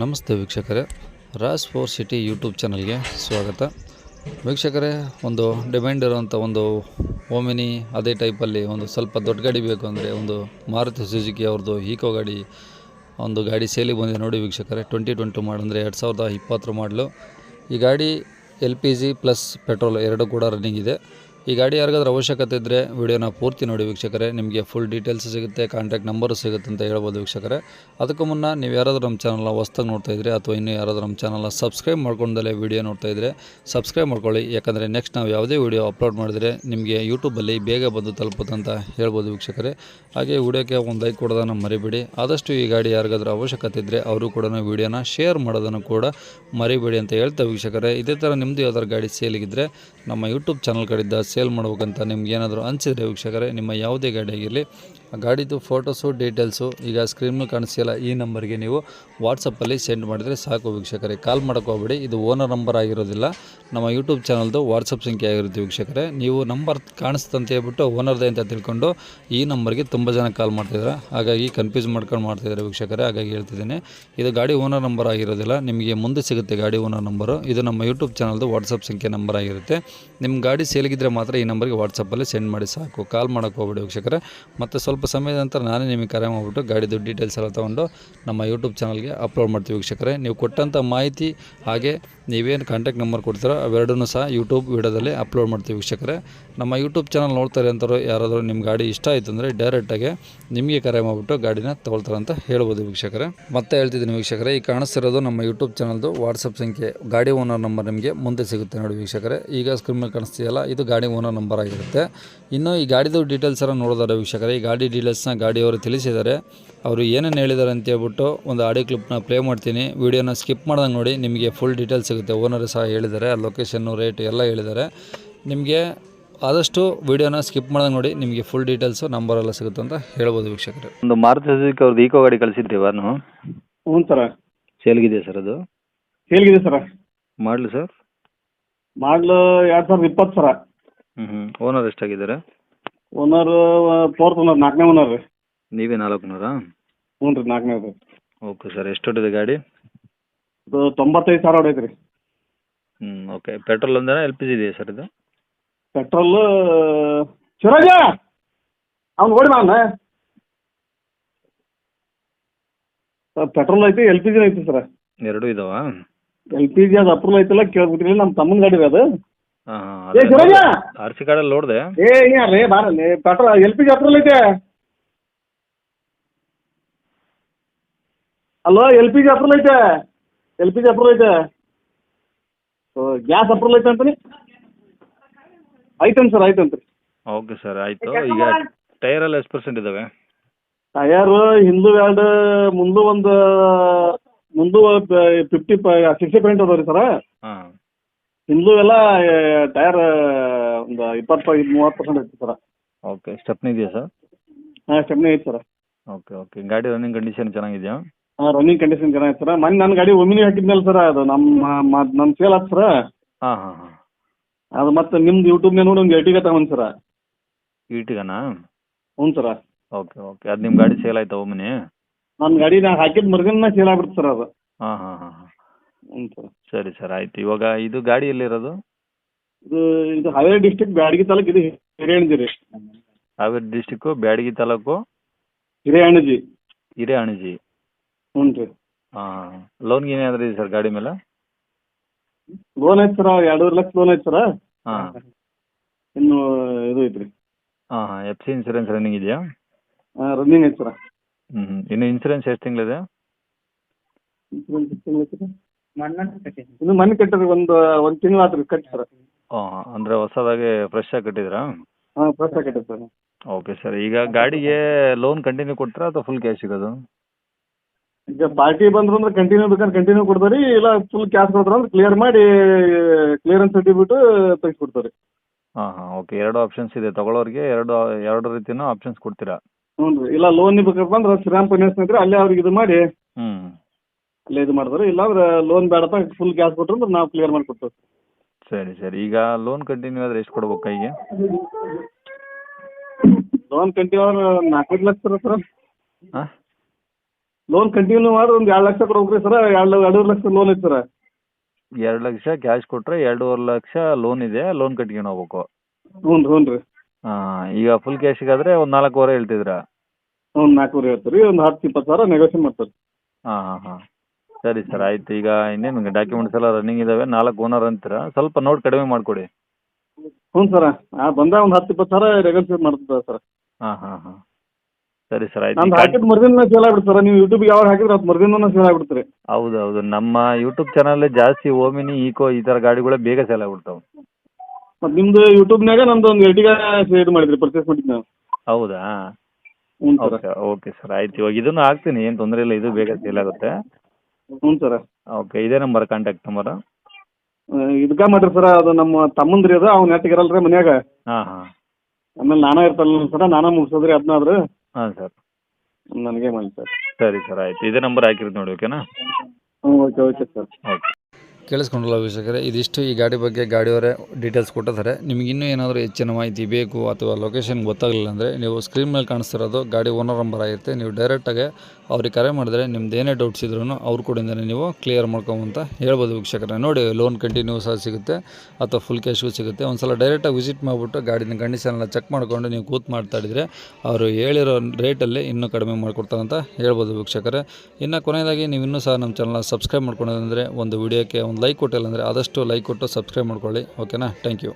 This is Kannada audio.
ನಮಸ್ತೆ ವೀಕ್ಷಕರೇ. ರಾಜ್ ಫೋರ್ ಸಿಟಿ ಯೂಟ್ಯೂಬ್ ಚಾನಲ್ಗೆ ಸ್ವಾಗತ. ವೀಕ್ಷಕರೇ, ಒಂದು ಡಿಮ್ಯಾಂಡ್ ಇರುವಂಥ ಒಂದು ಓಮಿನಿ ಅದೇ ಟೈಪಲ್ಲಿ ಒಂದು ಸ್ವಲ್ಪ ದೊಡ್ಡ ಗಾಡಿ ಬೇಕು ಅಂದರೆ ಒಂದು ಮಾರುತಿ ಸುಜುಕಿ ಅವ್ರದ್ದು ಈಕೋ ಗಾಡಿ, ಒಂದು ಗಾಡಿ ಸೇಲಿಗೆ ಬಂದಿದೆ ನೋಡಿ ವೀಕ್ಷಕರೇ. ಟ್ವೆಂಟಿ ಟ್ವೆಂಟಿ ಮಾಡಿ ಅಂದರೆ ಎರಡು ಸಾವಿರದ ಇಪ್ಪತ್ತರ ಮಾಡಲು ಈ ಗಾಡಿ L P G plus petrol ಎರಡು ಕೂಡ ರನ್ನಿಂಗ್ ಇದೆ. ಈ ಗಾಡಿ ಯಾರಿಗಾದ್ರೂ ಅವಶ್ಯಕತೆ ಇದ್ದರೆ ವಿಡಿಯೋನ ಪೂರ್ತಿ ನೋಡಿ ವೀಕ್ಷಕರೇ. ನಿಮಗೆ ಫುಲ್ ಡೀಟೇಲ್ಸ್ ಸಿಗುತ್ತೆ ಕಾಂಟ್ಯಾಕ್ಟ್ ನಂಬರು ಸಿಗುತ್ತೆ ಅಂತ ಹೇಳ್ಬೋದು ವೀಕ್ಷಕರೇ. ಅದಕ್ಕೂ ಮುನ್ನ ನೀವು ಯಾರಾದರೂ ನಮ್ಮ ಚಾನಲ್ನ ಹೊಸ್ದಾಗಿ ನೋಡ್ತಾ ಇದ್ದರೆ ಅಥವಾ ಇನ್ನೂ ಯಾರಾದರೂ ನಮ್ಮ ಚಾನಲ್ನ ಸಬ್ಸ್ಕ್ರೈಬ್ ಮಾಡ್ಕೊಂಡಲ್ಲೇ ವೀಡಿಯೋ ನೋಡ್ತಾ ಇದ್ದರೆ ಸಬ್ಸ್ಕ್ರೈಬ್ ಮಾಡ್ಕೊಳ್ಳಿ. ಯಾಕಂದರೆ ನೆಕ್ಸ್ಟ್ ನಾವು ಯಾವುದೇ ವೀಡಿಯೋ ಅಪ್ಲೋಡ್ ಮಾಡಿದರೆ ನಿಮಗೆ ಯೂಟ್ಯೂಬಲ್ಲಿ ಬೇಗ ಬಂದು ತಲುಪುತ್ತೆ ಅಂತ ಹೇಳ್ಬೋದು ವೀಕ್ಷಕರೇ. ಹಾಗೆ ವಿಡಿಯೋಕ್ಕೆ ಒಂದು ಲೈಕ್ ಕೊಡೋದನ್ನು ಮರಿಬೇಡಿ. ಆದಷ್ಟು ಈ ಗಾಡಿ ಯಾರಿಗಾದ್ರೂ ಅವಶ್ಯಕತೆ ಇದ್ದರೆ ಅವರು ಕೂಡ ವೀಡಿಯೋನ ಶೇರ್ ಮಾಡೋದನ್ನು ಕೂಡ ಮರಿಬೇಡಿ ಅಂತ ಹೇಳ್ತಾ ವೀಕ್ಷಕರೇ. ಇದೇ ಥರ ನಿಮ್ಮದು ಯಾವ್ದಾದ್ರು ಗಾಡಿ ಸೇಲಿಗಿದ್ದರೆ ನಮ್ಮ ಯೂಟ್ಯೂಬ್ ಚಾನಲ್ ಕಡೆಯಿಂದ ಸೇಲ್ ಮಾಡ್ಬೇಕಂತ ನಿಮ್ಗೆ ಏನಾದರೂ ಅನಿಸಿದರೆ ವೀಕ್ಷಕರೇ ನಿಮ್ಮ ಯಾವುದೇ ಗಾಡಿ ಆಗಿರಲಿ ಗಾಡಿದು ಫೋಟೋಸು, ಡೀಟೇಲ್ಸು ಈಗ ಸ್ಕ್ರೀನ್ ಕಾಣಿಸ್ತಿಲ್ಲ ಈ ನಂಬರ್ಗೆ ನೀವು ವಾಟ್ಸಪ್ಪಲ್ಲಿ ಸೆಂಡ್ ಮಾಡಿದರೆ ಸಾಕು ವೀಕ್ಷಕರೇ. ಕಾಲ್ ಹೋಗ್ಬೇಡಿ, ಇದು ಓನರ್ ನಂಬರ್ ಆಗಿರೋದಿಲ್ಲ. ನಮ್ಮ ಯೂಟ್ಯೂಬ್ ಚಾನಲ್ದು ವಾಟ್ಸಪ್ ಸಂಖ್ಯೆ ಆಗಿರುತ್ತೆ ವೀಕ್ಷಕರೇ. ನೀವು ನಂಬರ್ ಕಾಣಿಸ್ತಂತ ಹೇಳ್ಬಿಟ್ಟು ಓನರ್ದೇ ಅಂತ ತಿಳ್ಕೊಂಡು ಈ ನಂಬರ್ಗೆ ತುಂಬ ಜನ ಕಾಲ್ ಮಾಡ್ತಿದ್ದಾರೆ ಹಾಗಾಗಿ ಕನ್ಫ್ಯೂಸ್ ಮಾಡ್ಕೊಂಡು ಮಾಡ್ತಿದ್ದಾರೆ ವೀಕ್ಷಕರೇ, ಹಾಗಾಗಿ ಹೇಳ್ತಿದ್ದೀನಿ. ಇದು ಗಾಡಿ ಓನರ್ ನಂಬರ್ ಆಗಿರೋದಿಲ್ಲ, ನಿಮಗೆ ಮುಂದೆ ಸಿಗುತ್ತೆ ಗಾಡಿ ಓನರ್ ನಂಬರು ಇದು ನಮ್ಮ ಯೂಟ್ಯೂಬ್ ಚಾನಲ್ದು ವಾಟ್ಸಪ್ ಸಂಖ್ಯೆ ನಂಬರ್ ಆಗಿರುತ್ತೆ. ನಿಮ್ಮ ಗಾಡಿ ಸೇಲ್ಗಿದ್ರೆ ಮಾತ್ರ ಈ ನಂಬರ್ಗೆ ವಾಟ್ಸಪ್ಪಲ್ಲಿ ಸೆಂಡ್ ಮಾಡಿ ಸಾಕು. ಕಾಲ್ ಹೋಗ್ಬೇಡಿ ವೀಕ್ಷಕರೇ. ಮತ್ತು ಸ್ವಲ್ಪ ಸಮಯದ ನಂತರ ನಾನೇ ನಿಮಗೆ ಕರೆ ಮಾಡಿಬಿಟ್ಟು ಗಾಡಿದು ಡೀಟೇಲ್ಸ್ ಎಲ್ಲ ತೊಗೊಂಡು ನಮ್ಮ ಯೂಟ್ಯೂಬ್ ಚಾನಲ್ಗೆ ಅಪ್ಲೋಡ್ ಮಾಡ್ತೀವಿ ವೀಕ್ಷಕರೇ. ನೀವು ಕೊಟ್ಟಂಥ ಮಾಹಿತಿ ಹಾಗೆ ನೀವೇನು ಕಾಂಟ್ಯಾಕ್ಟ್ ನಂಬರ್ ಕೊಡ್ತೀರೋ ಅವೆರಡನ್ನೂ ಸಹ ಯೂಟ್ಯೂಬ್ ವಿಡಿಯೋದಲ್ಲಿ ಅಪ್ಲೋಡ್ ಮಾಡ್ತೀವಿ ವೀಕ್ಷಕರೇ. ನಮ್ಮ ಯೂಟ್ಯೂಬ್ ಚಾನಲ್ ನೋಡ್ತಾರೆ ಅಂತಾರೋ ಯಾರಾದರೂ ನಿಮ್ಮ ಗಾಡಿ ಇಷ್ಟ ಆಯಿತು ಅಂದರೆ ಡೈರೆಕ್ಟಾಗಿ ನಿಮಗೆ ಕರೆ ಮಾಡಿಬಿಟ್ಟು ಗಾಡಿನ ತೊಗೊಳ್ತಾರೆ ಅಂತ ಹೇಳ್ಬೋದು ವೀಕ್ಷಕರೇ. ಮತ್ತೆ ಹೇಳ್ತಿದ್ದೀನಿ ವೀಕ್ಷಕರೇ, ಈ ಕಾಣಿಸ್ತಿರೋದು ನಮ್ಮ ಯೂಟ್ಯೂಬ್ ಚಾನಲ್ದು ವಾಟ್ಸಪ್ ಸಂಖ್ಯೆ. ಗಾಡಿ ಓನರ್ ನಂಬರ್ ನಿಮಗೆ ಮುಂದೆ ಸಿಗುತ್ತೆ ನೋಡಿ ವೀಕ್ಷಕರೇ. ಈಗ ಸ್ಕ್ರೀನ್ ಮೇಲೆ ಕಾಣಿಸ್ತೀಯಲ್ಲ ಇದು ಗಾಡಿ ಓನರ್ ನಂಬರ್ ಆಗಿರುತ್ತೆ. ಇನ್ನು ಈ ಗಾಡಿದು ಡೀಟೇಲ್ಸ್ ಎಲ್ಲ ನೋಡಿದಾರೆ ವೀಕ್ಷಕರೇ, ಈ ಗಾಡಿ ಡೀಟೇಲ್ಸ್ನ ಗಾಡಿಯವರು ತಿಳಿಸಿದ್ದಾರೆ. ಅವರು ಏನೇನು ಹೇಳಿದ್ದಾರೆ ಅಂತ ಹೇಳ್ಬಿಟ್ಟು ಒಂದು ಆಡಿಯೋ ಕ್ಲಿಪ್ನ ಪ್ಲೇ ಮಾಡ್ತೀನಿ. ವೀಡಿಯೋನ ಸ್ಕಿಪ್ ಮಾಡ್ದಂಗೆ ನೋಡಿ ನಿಮಗೆ ಫುಲ್ ಡೀಟೇಲ್ಸ್ ಸಿಗುತ್ತೆ. ಓನರ್ ಸಹ ಹೇಳಿದ್ದಾರೆ ಆ ಲೊಕೇಶನ್ನು ರೇಟ್ ಎಲ್ಲ ಹೇಳಿದ್ದಾರೆ. ನಿಮಗೆ ಆದಷ್ಟು ವಿಡಿಯೋನ ಸ್ಕಿಪ್ ಮಾಡ್ದಂಗೆ ನೋಡಿ ನಿಮಗೆ ಫುಲ್ ಡೀಟೇಲ್ಸು ನಂಬರ್ ಎಲ್ಲ ಸಿಗುತ್ತೆ ಅಂತ ಹೇಳ್ಬೋದು ವೀಕ್ಷಕರು. ಒಂದು ಮಾರುತಿ ಸುಜುಕಿ ಅವ್ರದ್ದು ಈಕೋ ಗಾಡಿ ಕಳಿಸಿದ್ರಿ ನಾನು ಹ್ಞೂ ಸರ. ಸೇಲ್ಗಿದೆ ಸರ್ ಅದು? ಸೇಲ್ಗಿದೆ ಸರ. ಮಾಡಲಿ ಸರ್? ಮಾಡಲು ಎರಡು ಸಾವಿರದ ಇಪ್ಪತ್ತು ಸರ. ಹ್ಞೂ ಹ್ಞೂ ಓನರ್ ಎಷ್ಟಾಗಿದ್ದಾರೆ? ಓನರ್ ಫೋರ್ತ್ ಓನರ್ ನಾಲ್ಕನೇ ಓನರ್ ರೀ ನೀವೇ ನಾಲ್ಕುನೂರಾ ಹ್ಞೂ ರೀ ನಾಲ್ಕನೇದು. ಓಕೆ ಸರ್ ಎಷ್ಟು ಹೊಟ್ಟಿದೆ ಗಾಡಿ? ಇದು ತೊಂಬತ್ತೈದು ಸಾವಿರ ಹೊಡೈತೆ ರೀ. ಹ್ಞೂ ಓಕೆ. ಪೆಟ್ರೋಲ್ ಅಂದ್ರೆ ಎಲ್ ಪಿ ಜಿ ಇದೆಯಾ ಸರ್ ಇದು? ಪೆಟ್ರೋಲ್ ಶಿವರಾಜ! ಅವ್ನು ಓಡಿ ನಾನು ಪೆಟ್ರೋಲ್ ಐತಿ ಎಲ್ ಪಿ ಜಿ ಐತಿ ಸರ್. ಎರಡೂ ಇದಾವಾ? ಎಲ್ ಪಿ ಜಿ ಅದು ಅಪ್ರೂವಲ್ ಐತಿಲ್ಲ ಕೇಳ್ಬಿಟ್ಟಿಲ್ಲ ನಮ್ಮ ತಮ್ಮನ ಗಾಡಿ ರೀ ಅದು. ಏ ಶಿವರಾಜ ಹಾಂ ಆರ್ ಸಿ ಕಾರ್ಡಲ್ಲಿ ನೋಡಿದೆ. ಏ ಯಾರೇ ಬಾರಲ್ಲಿ petrol L P G approval ಐತೆ? Hello L P G approval ಐತೆ? ಎಲ್ ಪಿ ಜಿ ಅಪ್ರೂವಲ್ ಐತೆ? ಗ್ಯಾಸ್ ಅಪ್ರೂವಲ್ ಐತೆ ಅಂತಾನೆ? ಐತನ್ ಸರ್ ಐತಂತ್ರಿ ಓಕೆ ಸರ್ ಆಯಿತು. ಈಗ ಟೈರಲ್ಲಿ ಎಷ್ಟು ಪರ್ಸೆಂಟ್ ಇದ್ದಾವೆ ಟಯರ್ ಹಿಂದೂ ಎರಡು ಮುಂದು ಒಂದು ಮುಂದು ಫಿಫ್ಟಿ ಸಿಕ್ಸ್ಟಿ ಪಾಯಿಂಟ್ ಅದಾವ ರೀ ಸರ. ಹಾಂ. ಹಿಂದು ಎಲ್ಲ ಟೈರ್ ಒಂದು ಇಪ್ಪತ್ತು ಮೂವತ್ತು ಪರ್ಸೆಂಟ್ ಐತಿ ಸರ. ಓಕೆ ಸ್ಟೆಪ್ನಿ ಇದೆಯಾ ಸರ್? ಹಾಂ ಸ್ಟೆಪ್ನಿ ಐತಿ ಸರ. Okay okay. ಗಾಡಿ ರನ್ನಿಂಗ್ ಕಂಡೀಷನ್ ಚೆನ್ನಾಗಿದೆಯಾ? ಹಾಂ ರನ್ನಿಂಗ್ ಕಂಡೀಷನ್ ಚೆನ್ನಾಗಿತ್ತು ಸರ್. ಮೊನ್ನೆ ನನ್ನ ಗಾಡಿ ಒಮಿನಿ ಹಾಕಿದ್ಮೇಲೆ ಸರ್ ಅದು ನಮ್ಮ ನಮ್ಮ ಸೇಲ್ ಆಯ್ತು ಸರ. ಹಾಂ ಹಾಂ ಹಾಂ. ಅದು ಮತ್ತೆ ನಿಮ್ದು ಯೂಟ್ಯೂಬ್ನೇ ನೋಡಿ ಒಂದು ಎಟಿಗೆ ತಗೊಂಡು ಸರ. ಈಟಿಗನಾ ಹ್ಞೂ ಸರ. Okay okay. ಅದು ನಿಮ್ಮ ಗಾಡಿ ಸೇಲ್ ಆಯ್ತಾ ಒಮ್ಮನೆ ನನ್ನ ಗಾಡಿ ನಾ ಹಾಕಿದ ಮರ್ಗನ್ನ ಸೇಲ್ ಆಗ್ಬಿಡ್ತು ಸರ್ ಅದು. ಹಾಂ ಹಾಂ ಹಾಂ ಹಾಂ. ಹ್ಞೂ ಸರ್ ಸರಿ ಸರ್ ಆಯ್ತು. ಇವಾಗ ಇದು ಗಾಡಿ ಎಲ್ಲಿರೋದು? ಇದು ಇದು ಹಾವೇರಿ ಡಿಸ್ಟಿಕ್ ಬ್ಯಾಡಗಿ ತಾಲೂಕು ಇದು ಹಿರಿಯಣಜಿ ರೀ ಹಾವೇರಿ ಡಿಸ್ಟಿಕ್ಕು ಬ್ಯಾಡಗಿ ತಾಲೂಕು? ಹಿರಿಯಣಜಿ ಹಿರೇಅಣಜಿ ಹ್ಞೂ ರೀ ಹಾಂ ಲೋನ್ ಗೀನ್ ಏನಾದ್ರು ಇದೆ ಸರ್ ಗಾಡಿ ಮೇಲೆ? ಲೋನ್ ಐತೆ ಸರ್ ಎರಡೂವರೆ ಲಕ್ಷ ಲೋನ್ ಐತೆ ಸರ. ಹಾಂ. ಇನ್ನು ಇದು ಐತ್ರಿ. ಹಾಂ ಹಾಂ ಎಫ್ ಸಿ ಇನ್ಸೂರೆನ್ಸ್ ರನ್ನಿಂಗ್ ಇದೆಯಾ? ರನ್ನಿಂಗ್ ಐತೆ ಸರ. ಹ್ಞೂ ಹ್ಞೂ ಇನ್ನು ಇನ್ಸೂರೆನ್ಸ್ ಎಷ್ಟು ತಿಂಗಳಿದೆ ಇನ್ಸೂರೆನ್ಸ್ ಎಷ್ಟು ತಿಂಗ್ಳು ಐತ್ರಿ? ಇನ್ನು ಮನೆ ಒಂದ್ ಒಂದು ಒಂದು ತಿಂಗಳು ಆತ್ರಿ ಕಟ್ಟಿ ಹಾಂ ಅಂದರೆ ಹೊಸದಾಗಿ ಫ್ರೆಶ್ ಆಗಿ ಕಟ್ಟಿದ್ರಾ ಹಾಂ ಫ್ರೆಶ್ ಆಗಿ ಸರ್ ಓಕೆ ಸರ್ ಈಗ ಗಾಡಿಗೆ ಲೋನ್ ಕಂಟಿನ್ಯೂ ಕೊಡ್ತೀರಾ ಅಥವಾ ಫುಲ್ ಕ್ಯಾಶ್ ಸಿಗೋದು? ಈಗ ಪಾರ್ಟಿ ಬಂದ್ರು ಅಂದ್ರೆ ಕಂಟಿನ್ಯೂ ಬೇಕಾದ್ರೆ ಕಂಟಿನ್ಯೂ ಕೊಡ್ತಾರೆ ಇಲ್ಲ ಫುಲ್ ಕ್ಯಾಶ್ ಕೊಡ್ತಾರೆ ಅಂದ್ರೆ ಕ್ಲಿಯರ್ ಮಾಡಿ ಕ್ಲಿಯರೆನ್ಸ್ ಸರ್ಟಿಫಿಕೇಟ್ ತೆಗಿಸ್ಕೊಡ್ತಾರೆ. ಹಾಂ ಹಾಂ ಓಕೆ ಎರಡು ಆಪ್ಷನ್ಸ್ ಇದೆ. ತಗೊಳ್ಳೋರಿಗೆ ಎರಡು ಎರಡು ರೀತಿನೂ ಆಪ್ಷನ್ಸ್ ಕೊಡ್ತೀರಾ? ಹ್ಞೂ ರೀ. ಇಲ್ಲ ಲೋನ್ ಬೇಕಪ್ಪ ಅಂದ್ರೆ ಶ್ರೀರಾಮ್ ಫೈನಾನ್ಸ್ ಅಂದ್ರೆ ಅಲ್ಲೇ ಅವ್ರಿಗೆ ಇದು ಮಾಡಿ ಹ್ಞೂ ಅಲ್ಲೇ ಇದು ಮಾಡಿದ್ರೆ. ಇಲ್ಲಾಂದ್ರೆ ಲೋನ್ ಬೇಡಪ್ಪ ಫುಲ್ ಕ್ಯಾಶ್ ಕೊಟ್ಟರು ಅಂದ್ರೆ ನಾವು ಕ್ಲಿಯರ್ ಮಾಡಿ ಕೊಡ್ತೇವೆ ಸರಿ ಸರಿ. ಈಗ ಲೋನ್ ಕಂಟಿನ್ಯೂ ಆದರೆ ಎಷ್ಟು ಕೊಡ್ಬೇಕು ಕೈಗೆ? ಲೋನ್ ಕಂಟಿನ್ಯೂ ಆದ್ರೆ ನಾಲ್ಕೈದು ಲಕ್ಷ ಸರ್. ಹಾಂ ಲೋನ್ ಕಂಟಿನ್ಯೂ ಮಾಡಿದ್ರೆ ಒಂದು ಎರಡು ಲಕ್ಷ ಕೊಡ್ಬೇಕ್ರಿ ಸರ್. ಎರಡು ಎರಡೂವರೆ ಲಕ್ಷ ಲೋನ್ ಐತೆ ಸರ್. ಎರಡು ಲಕ್ಷ ಕ್ಯಾಶ್ ಕೊಟ್ಟರೆ ಎರಡೂವರೆ ಲಕ್ಷ ಲೋನ್ ಇದೆ. ಲೋನ್ ಕಟ್ಕೊಂಡು ಹೋಗ್ಬೇಕು. ಹ್ಞೂ ರೀ ಹ್ಞೂ ರೀ. ಹಾಂ ಈಗ ಫುಲ್ ಕ್ಯಾಶಿಗಾದರೆ ಒಂದು ನಾಲ್ಕೂವರೆ ಹೇಳ್ತಿದ್ದೀರಾ? ಒಂದು ನಾಲ್ಕೂವರೆ ಹೇಳ್ತೀರಿ ಒಂದು ಹತ್ತು ಇಪ್ಪತ್ತು ಸಾವಿರ ನೆಗೋಷಿಯೇಟ್ ಮಾಡ್ತಾರೆ ಹಾಂ ಹಾಂ ಹಾಂ. ಸರಿ ಸರ್ ಆಯ್ತು. ಈಗ ಇನ್ನೇನು ಡಾಕ್ಯುಮೆಂಟ್ಸ್ ಎಲ್ಲ ರನ್ನಿಂಗ್ ಇದ್ದಾವೆ ನಾಲ್ಕು ಓನರ್ ಅಂತೀರ? ಸ್ವಲ್ಪ ನೋಡಿ ಕಡಿಮೆ ಮಾಡಿಕೊಡಿ. ಹ್ಞೂ ಸರ್. ಆ ಬಂದ ಒಂದು ಹತ್ತು ಇಪ್ಪತ್ತು ಸಾವಿರ ನೆಗೋಷಿಯೇಟ್ ಮಾಡ್ತದೆ ಸರ್. ಹಾಂ ಹಾಂ ಹಾಂ. ಸರಿ ಸರ್ ಆಯ್ತು. ಈಗ ಹಾಕಿದ ಮರ್ದಿನ ಸೇಲ್ ಆಗ್ಬಿಡ್ತು ಸರ್. ನೀವು ಯೂಟ್ಯೂಬ್ಗೆ ಯಾವಾಗ ಹಾಕಿದ್ರೆ ಅದು ಮರ್ದಿನ ಸೇಲ್ ಆಗ್ಬಿಡ್ತೀರಿ ಹೌದು ಹೌದು ನಮ್ಮ ಯೂಟ್ಯೂಬ್ ಚಾನಲ್ ಜಾಸ್ತಿ ಓಮಿನಿ ಈಕೋ ಈ ಥರ ಗಾಡಿಗಳೇ ಬೇಗ ಸೇಲ್ ಆಗ್ಬಿಡ್ತಾವೆ. ಮತ್ತು ನಿಮ್ದು ಯೂಟ್ಯೂಬ್ನಾಗ ನಮ್ದು ಒಂದು ಎರ್ಟಿಗ ಇದು ಮಾಡಿದ್ರಿ ಪರ್ಚೇಸ್ ಮಾಡಿದ್ದು ನಾವು ಹೌದಾ? ಹ್ಞೂ ಸರ್. ಓಕೆ ಓಕೆ ಸರ್ ಆಯ್ತು. ಇವಾಗ ಇದನ್ನು ಹಾಕ್ತೀನಿ. ಏನು ತೊಂದರೆ ಇಲ್ಲ ಇದು ಬೇಗ ಸೇಲ್ ಆಗುತ್ತೆ. ಹ್ಞೂ ಸರ್. ಓಕೆ ಇದೇ ನಂಬರ್ ಕಾಂಟ್ಯಾಕ್ಟ್ ನಂಬರ್ ಇದಕ್ಕೆ ಮಾಡ್ರಿ ಸರ ಅದು ನಮ್ಮ ತಮ್ಮಂದ್ರಿ ಅದು ಅವ್ನು ನೆಟ್ಟಿಗೆ ಇರಲ್ರಿ ಮನ್ಯಾಗ. ಹಾ ಹಾಂ. ಆಮೇಲೆ ನಾನೇ ಇರ್ತಲ್ಲ ಸರ ನಾನೇ ಮುಗಿಸೋದ್ರಿ ಅದನ್ನಾದ್ರು ಹಾಂ ಸರ್. ನನಗೆ ಮಾಡಿ ಸರ್. ಸರಿ ಸರ್ ಆಯ್ತು. ಇದೇ ನಂಬರ್ ಹಾಕಿರೋದು ನೋಡಿ ಓಕೆನಾ? ಹ್ಞೂ ಓಕೆ ಓಕೆ ಸರ್. ಓಕೆ. ಕೇಳಿಸ್ಕೊಂಡಲ್ಲ ವೀಕ್ಷಕರೇ, ಇದಿಷ್ಟು ಈ ಗಾಡಿ ಬಗ್ಗೆ ಗಾಡಿಯವರೇ ಡೀಟೇಲ್ಸ್ ಕೊಟ್ಟಿದ್ದಾರೆ. ನಿಮಗೆ ಇನ್ನೂ ಏನಾದರೂ ಹೆಚ್ಚಿನ ಮಾಹಿತಿ ಬೇಕು ಅಥವಾ ಲೊಕೇಶನ್ ಗೊತ್ತಾಗಲಿಲ್ಲ ಅಂದರೆ ನೀವು ಸ್ಕ್ರೀನ್ ಮೇಲೆ ಕಾಣಿಸ್ತಿರೋದು ಗಾಡಿ ಓನರ್ ನಂಬರ್ ಆಗಿರುತ್ತೆ. ನೀವು ಡೈರೆಕ್ಟಾಗಿ ಅವ್ರಿಗೆ ಕರೆ ಮಾಡಿದ್ರೆ ನಿಮ್ದು ಏನೇ ಡೌಟ್ಸ್ ಇದ್ರೂ ಅವ್ರ ಕೂಡಿಂದಲೇ ನೀವು ಕ್ಲಿಯರ್ ಮಾಡ್ಕೊಂಬಂತ ಹೇಳ್ಬೋದು ವೀಕ್ಷಕರೇ. ನೋಡಿ ಲೋನ್ ಕಂಟಿನ್ಯೂಸ್ ಆಗಿ ಸಿಗುತ್ತೆ ಅಥವಾ ಫುಲ್ ಕ್ಯಾಶು ಸಿಗುತ್ತೆ. ಒಂದು ಸಲ ಡೈರೆಕ್ಟಾಗಿ ವಿಸಿಟ್ ಮಾಡಿಬಿಟ್ಟು ಗಾಡಿನ ಕಂಡೀಷನೆಲ್ಲ ಚೆಕ್ ಮಾಡಿಕೊಂಡು ನೀವು ಕೂತ್ ಮಾತಾಡಿದರೆ ಅವರು ಹೇಳಿರೋ ರೇಟಲ್ಲಿ ಇನ್ನೂ ಕಡಿಮೆ ಮಾಡಿಕೊಡ್ತಾರೆ ಅಂತ ಹೇಳ್ಬೋದು ವೀಕ್ಷಕರೇ. ಇನ್ನು ಕೊನೆಯದಾಗಿ ನೀವು ಇನ್ನೂ ಸಹ ನಮ್ಮ ಚಾನಲ್ನ ಸಬ್ಸ್ಕ್ರೈಬ್ ಮಾಡ್ಕೊಳ್ಳೋದಂದರೆ ಒಂದು ವಿಡಿಯೋಕ್ಕೆ ಒಂದು ಲೈಕ್ ಕೊಟ್ಟಿಲ್ಲ ಅಂದರೆ ಆದಷ್ಟು ಲೈಕ್ ಕೊಟ್ಟು ಸಬ್ಸ್ಕ್ರೈಬ್ ಮಾಡ್ಕೊಳ್ಳಿ. ಓಕೆನಾ? Thank you.